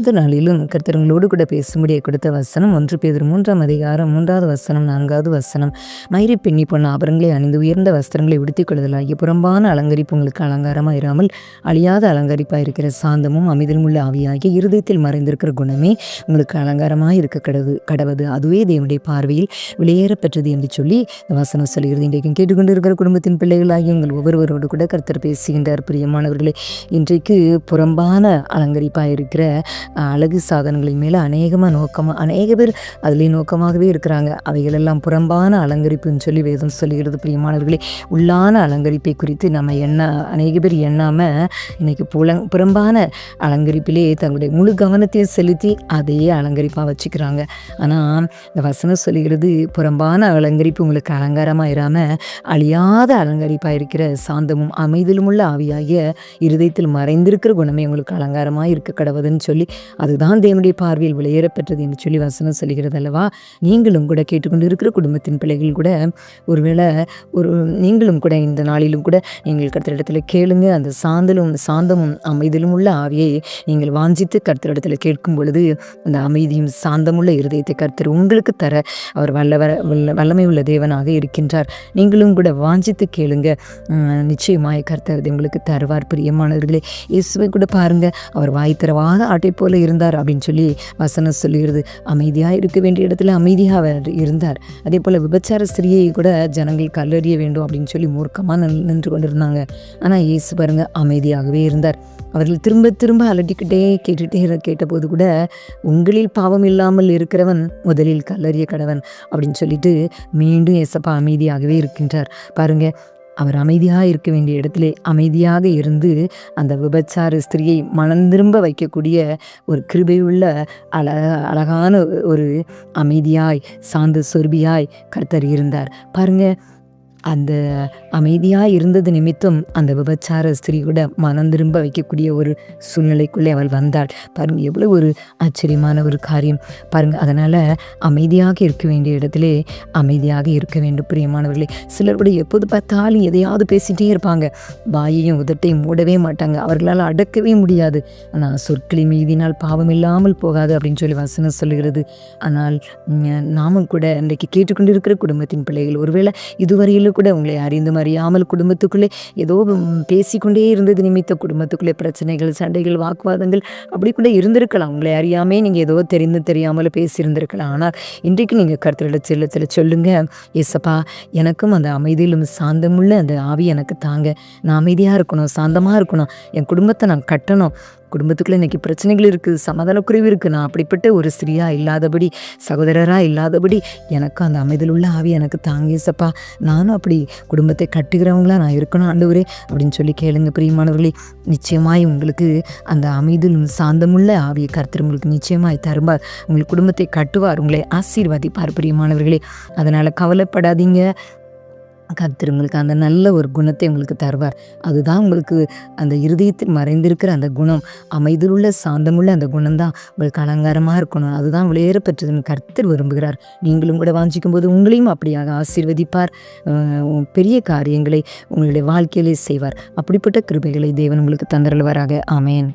இந்த நாளிலும் கர்த்தரங்களோடு கூட பேசும்படியை கொடுத்த வசனம் ஒன்று பேர் மூன்றாம் அதிகாரம் மூன்றாவது வசனம் நான்காவது வசனம். மயிரை பெண்ணி பொண்ணு ஆபரங்களை அணிந்து உயர்ந்த வஸ்திரங்களை உடுத்திக் கொள்ளுதலாகிய புறம்பான அலங்கரிப்பு உங்களுக்கு அலங்காரமாக இராமல் அழியாத அலங்கரிப்பாக இருக்கிற சாந்தமும் அமிதலும் உள்ள ஆவியாகிய இருதயத்தில் மறைந்திருக்கிற குணமே உங்களுக்கு அலங்காரமாக இருக்க கடவு கடவுது. அதுவே தேவனுடைய பார்வையில் வெளியேறப்பெற்றது என்று சொல்லி இந்த வசனம் சொல்கிறது இன்றைக்கும் கேட்டுக்கொண்டிருக்கிற குடும்பத்தின் பிள்ளைகளாகி உங்கள் ஒவ்வொருவரோடு கூட கர்த்தர் பேசுகின்றார். பிரியமானவர்களே இன்றைக்கு புறம்பான அலங்கரிப்பாக இருக்கிற அழகு சாதனங்களின் மேலே அநேகமாக நோக்கமாக அநேக பேர் அதுலேயும் நோக்கமாகவே இருக்கிறாங்க. அவைகளெல்லாம் புறம்பான அலங்கரிப்புன்னு சொல்லி வேதம் சொல்லுகிறது பிரியமானவர்களே. உள்ளான அலங்கரிப்பை குறித்து நம்ம எண்ண அநேக பேர் எண்ணாமல் இன்றைக்கி புலங் புறம்பான அலங்கரிப்பிலே தங்களுடைய முழு கவனத்தையும் செலுத்தி அதையே அலங்கரிப்பாக வச்சுக்கிறாங்க. ஆனால் இந்த வசனம் சொல்லுகிறது புறம்பான அலங்கரிப்பு உங்களுக்கு அலங்காரமாக இராமல் அழியாத அலங்கரிப்பாக இருக்கிற சாந்தமும் அமைதலும் உள்ள ஆவியாகிய இருதயத்தில் மறைந்திருக்கிற குணமே உங்களுக்கு அலங்காரமாக இருக்க கடவுதுன்னு சொல்லி அதுதான் தேவனுடைய பார்வையில் வெளியேறப்பெற்றது என்று சொல்லி வசனம் சொல்கிறது அல்லவா? நீங்களும் கூட கேட்டுக்கொண்டு இருக்கிற குடும்பத்தின் பிள்ளைகள் கூட ஒருவேளை ஒரு நீங்களும் கூட இந்த நாளிலும் கூட நீங்கள் கர்த்தரிடத்தில் கேளுங்க. அந்த சாந்தலும் சாந்தமும் அமைதலும் உள்ள ஆவியை நீங்கள் வாஞ்சித்து கர்த்தரிடத்தில் கேட்கும் பொழுது அந்த அமைதியும் சாந்தமுள்ள இருதயத்தை கர்த்தர் உங்களுக்கு தர அவர் வல்லவர வல்ல வல்லமை உள்ள தேவனாக இருக்கின்றார். நீங்களும் கூட வாஞ்சித்து கேளுங்க. நிச்சயமாய நிச்சயமாய் கர்த்தர் உங்களுக்கு தருவார் பிரியமானவர்களே. இயேசுவை கூட பாருங்க. அவர் வாய் திறவாத ஆட்டை போல இருந்தார் அப்படின்னு சொல்லி வசனம் சொல்லுகிறது. அமைதியாக இருக்க வேண்டிய இடத்துல அமைதியாக இருந்தார். அதே போல் விபச்சார ஸ்திரியை கூட ஜனங்கள் கல்லறிய வேண்டும் அப்படின்னு சொல்லி மூர்க்கமாக நின்று கொண்டிருந்தாங்க. ஆனால் இயேசு பாருங்க அமைதியாகவே இருந்தார். அவர்கள் திரும்ப திரும்ப அலட்டிக்கிட்டே கேட்டுகிட்டே கேட்டபோது கூட உங்களில் பாவம் இல்லாமல் இருக்கிறவன் முதலில் கல்லறிய கடவன் அப்படின்னு சொல்லிட்டு மீண்டும் ஏசப்பா அமைதியாகவே இருக்கின்றார். பாருங்கள் அவர் அமைதியாக இருக்க வேண்டிய இடத்திலே அமைதியாக இருந்து அந்த விபச்சார ஸ்திரியை மனம் திரும்ப வைக்கக்கூடிய ஒரு கிருபையுள்ள அழ அழகான ஒரு அமைதியாய் சாந்த சொர்பியாய் கர்த்தர் இருந்தார். பாருங்க அந்த அமைதியாக இருந்தது நிமித்தம் அந்த விபச்சார ஸ்திரீ கூட மனம் திரும்ப வைக்கக்கூடிய ஒரு சூழ்நிலைக்குள்ளே அவள் வந்தாள். பாருங்கள் எவ்வளோ ஒரு ஆச்சரியமான ஒரு காரியம். பாருங்கள் அதனால் அமைதியாக இருக்க வேண்டிய இடத்திலே அமைதியாக இருக்க வேண்டும் பிரியமானவர்களே. சிலர் கூட எப்போது பார்த்தாலும் எதையாவது பேசிகிட்டே இருப்பாங்க. வாயையும் உதட்டையும் மூடவே மாட்டாங்க. அவர்களால் அடக்கவே முடியாது. ஆனால் சொற்களின் மீதினால் பாவம் இல்லாமல் போகாது அப்படின்னு சொல்லி வசனம் சொல்லுகிறது. ஆனால் நாமும் கூட இன்றைக்கு கேட்டுக்கொண்டிருக்கிற குடும்பத்தின் பிள்ளைகள் ஒருவேளை இதுவரையிலும் கூட உங்களை அறிந்தும் அறியாமல் குடும்பத்துக்குள்ளே ஏதோ பேசிக்கொண்டே இருந்தது நிமித்த குடும்பத்துக்குள்ளே பிரச்சனைகள் சண்டைகள் வாக்குவாதங்கள் அப்படி கூட இருந்திருக்கலாம். உங்களை அறியாமே நீங்கள் ஏதோ தெரிந்து தெரியாமல் பேசியிருந்திருக்கலாம். ஆனால் இன்றைக்கு நீங்கள் கருத்தில் செல்லத்தில் சொல்லுங்கள் ஏசப்பா எனக்கும் அந்த அமைதியிலும் சாந்தமுள்ள அந்த ஆவி எனக்கு தாங்க. நான் அமைதியாக இருக்கணும் சாந்தமாக இருக்கணும். என் குடும்பத்தை நான் கட்டணும். குடும்பத்துக்குள்ளே இன்றைக்கி பிரச்சனைகள் இருக்குது சமாதானக்குறைவு இருக்குது நான் அப்படிப்பட்ட ஒரு ஸ்திரியா இல்லாதபடி சகோதரராக இல்லாதபடி எனக்கு அந்த அமைதல் உள்ள ஆவி எனக்கு தாங்கியசப்பா. நானும் அப்படி குடும்பத்தை கட்டுகிறவங்களா நான் இருக்கணும் ஆண்டவரே அப்படின்னு சொல்லி கேளுங்க பிரியமானவர்களே. நிச்சயமாய் உங்களுக்கு அந்த அமைதலும் சாந்தமுள்ள ஆவியை கருத்தர் உங்களுக்கு நிச்சயமாய் தருவார் உங்கள் குடும்பத்தை கட்டுவார் உங்களை ஆசீர்வாதிப்பார் பிரியமானவர்களே. அதனால் கவலைப்படாதீங்க. கர்த்தர் உங்களுக்கு அந்த நல்ல ஒரு குணத்தை உங்களுக்கு தருவார். அதுதான் உங்களுக்கு அந்த இருதயத்தில் மறைந்திருக்கிற அந்த குணம். அமைதியுள்ள சாந்தமுள்ள அந்த குணம்தான். உங்களுக்கு அலங்காரமாக இருக்கணும். அதுதான் விளையேற பெற்றதுன்னு கர்த்தர் விரும்புகிறார். நீங்களும் கூட வாஞ்சிக்கும் போது உங்களையும் அப்படியாக ஆசீர்வதிப்பார். பெரிய காரியங்களை உங்களுடைய வாழ்க்கையிலே செய்வார். அப்படிப்பட்ட கிருபைகளை தேவன் உங்களுக்கு தந்தருள்வாராக. ஆமேன்.